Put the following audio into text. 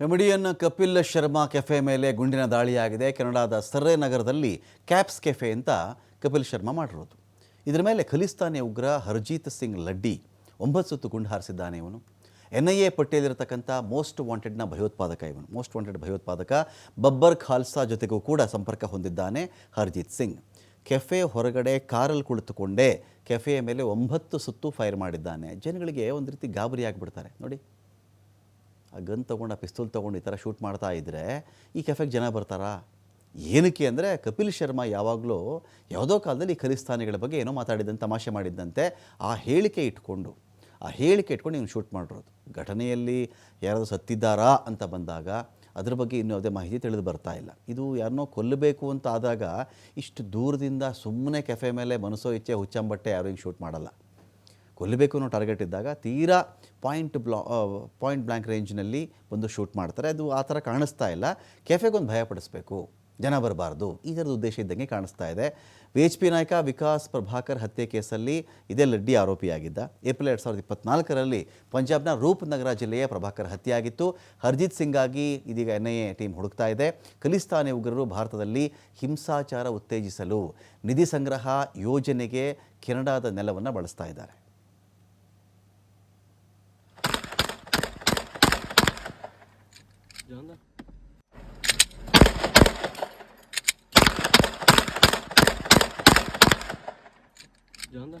Comedian Kapil Sharma cafe ಮೇಲೆ ಗುಂಡಿನ ದಾಳಿಯಾಗಿದೆ. ಕೆನಡಾದ ಸರ್ರೆ ನಗರದಲ್ಲಿ ಕ್ಯಾಪ್ಸ್ ಕೆಫೆ ಅಂತ ಕಪಿಲ್ ಶರ್ಮಾ ಮಾಡಿರೋದು. ಇದರ ಮೇಲೆ ಖಲಿಸ್ತಾನಿ ಉಗ್ರ ಹರ್ಜೀತ್ ಸಿಂಗ್ ಲಡ್ಡಿ ಒಂಬತ್ತು ಸುತ್ತು ಗುಂಡು ಹಾರಿಸಿದ್ದಾನೆ ಇವನು. ಎನ್ ಐ ಎ ಪಟ್ಟಿಯಲ್ಲಿರತಕ್ಕಂಥ ಮೋಸ್ಟ್ ವಾಂಟೆಡ್ನ ಭಯೋತ್ಪಾದಕ ಇವನು. ಮೋಸ್ಟ್ ವಾಂಟೆಡ್ ಭಯೋತ್ಪಾದಕ ಬಬ್ಬರ್ ಖಾಲ್ಸಾ ಜೊತೆಗೂ ಕೂಡ ಸಂಪರ್ಕ ಹೊಂದಿದ್ದಾನೆ ಹರ್ಜೀತ್ ಸಿಂಗ್. ಕೆಫೆ ಹೊರಗಡೆ ಕಾರಲ್ಲಿ ಕುಳಿತುಕೊಂಡೇ ಕೆಫೆಯ ಮೇಲೆ ಒಂಬತ್ತು ಸುತ್ತು ಫೈರ್ ಮಾಡಿದ್ದಾನೆ. ಜನಗಳಿಗೆ ಒಂದು ರೀತಿ ಗಾಬರಿಯಾಗಿಬಿಡ್ತಾರೆ ನೋಡಿ. ಆ ಗನ್ ತೊಗೊಂಡು, ಆ ಪಿಸ್ತೂಲ್ ತೊಗೊಂಡು ಈ ಥರ ಶೂಟ್ ಮಾಡ್ತಾ ಇದ್ದರೆ ಈ ಕೆಫೆಗೆ ಜನ ಬರ್ತಾರಾ? ಏನಕ್ಕೆ ಅಂದರೆ ಕಪಿಲ್ ಶರ್ಮಾ ಯಾವಾಗಲೂ ಯಾವುದೋ ಕಾಲದಲ್ಲಿ ಈ ಖಲಿಸ್ತಾನಿಗಳ ಬಗ್ಗೆ ಏನೋ ಮಾತಾಡಿದಂತೆ ತಮಾಷೆ ಮಾಡಿದ್ದಂತೆ ಆ ಹೇಳಿಕೆ ಇಟ್ಕೊಂಡು, ಆ ಹೇಳಿಕೆ ಇಟ್ಕೊಂಡು ಇವನು ಶೂಟ್ ಮಾಡಿರೋದು. ಘಟನೆಯಲ್ಲಿ ಯಾರಾದರೂ ಸತ್ತಿದ್ದಾರಾ ಅಂತ ಬಂದಾಗ ಅದ್ರ ಬಗ್ಗೆ ಇನ್ನೂ ಯಾವುದೇ ಮಾಹಿತಿ ತಿಳಿದು ಬರ್ತಾ ಇಲ್ಲ. ಇದು ಯಾರನ್ನೋ ಕೊಲ್ಲಬೇಕು ಅಂತ ಆದಾಗ ಇಷ್ಟು ದೂರದಿಂದ ಸುಮ್ಮನೆ ಕೆಫೆ ಮೇಲೆ ಮನಸ್ಸೋ ಇಚ್ಛೆ ಹುಚ್ಚಂಬಟ್ಟೆ ಯಾರು ಹಿಂಗೆ ಶೂಟ್ ಮಾಡಲ್ಲ. ಕೊಲ್ಲಬೇಕು ಅನ್ನೋ ಟಾರ್ಗೆಟ್ ಇದ್ದಾಗ ತೀರಾ ಪಾಯಿಂಟ್ ಬ್ಲಾ ಪಾಯಿಂಟ್ ಬ್ಲ್ಯಾಂಕ್ ರೇಂಜ್ನಲ್ಲಿ ಒಂದು ಶೂಟ್ ಮಾಡ್ತಾರೆ. ಅದು ಆ ಥರ ಕಾಣಿಸ್ತಾ ಇಲ್ಲ. ಕೆಫೆಗೊಂದು ಭಯ ಪಡಿಸ್ಬೇಕು. ಜನ ಬರಬಾರ್ದು. ಈ ಥರದ ಉದ್ದೇಶ ಇದ್ದಂಗೆ ಕಾಣಿಸ್ತಾ ಇದೆ. ವಿ ಎಚ್ ಪಿ ನಾಯಕ ವಿಕಾಸ್ ಪ್ರಭಾಕರ್ ಹತ್ಯೆ ಕೇಸಲ್ಲಿ ಇದೇ ಲಡ್ಡಿ ಆರೋಪಿಯಾಗಿದ್ದ ಏಪ್ರಿಲ್ ಎರಡು ಸಾವಿರದ ಇಪ್ಪತ್ನಾಲ್ಕರಲ್ಲಿ ಪಂಜಾಬ್ನ ರೂಪ್ನಗರ ಜಿಲ್ಲೆಯ ಪ್ರಭಾಕರ್ ಹತ್ಯೆಯಾಗಿತ್ತು ಹರ್ಜಿತ್ ಸಿಂಗಾಗಿ ಇದೀಗ ಎನ್ ಐ ಎ ಟೀಮ್ ಹುಡುಕ್ತಾ ಇದೆ. ಖಲಿಸ್ತಾನಿ ಉಗ್ರರು ಭಾರತದಲ್ಲಿ ಹಿಂಸಾಚಾರ ಉತ್ತೇಜಿಸಲು ನಿಧಿ ಸಂಗ್ರಹ ಯೋಜನೆಗೆ ಕೆನಡಾದ ನೆಲವನ್ನು ಬಳಸ್ತಾ ಇದ್ದಾರೆ. ਜਾਂਦਾ। ਜਾਂਦਾ।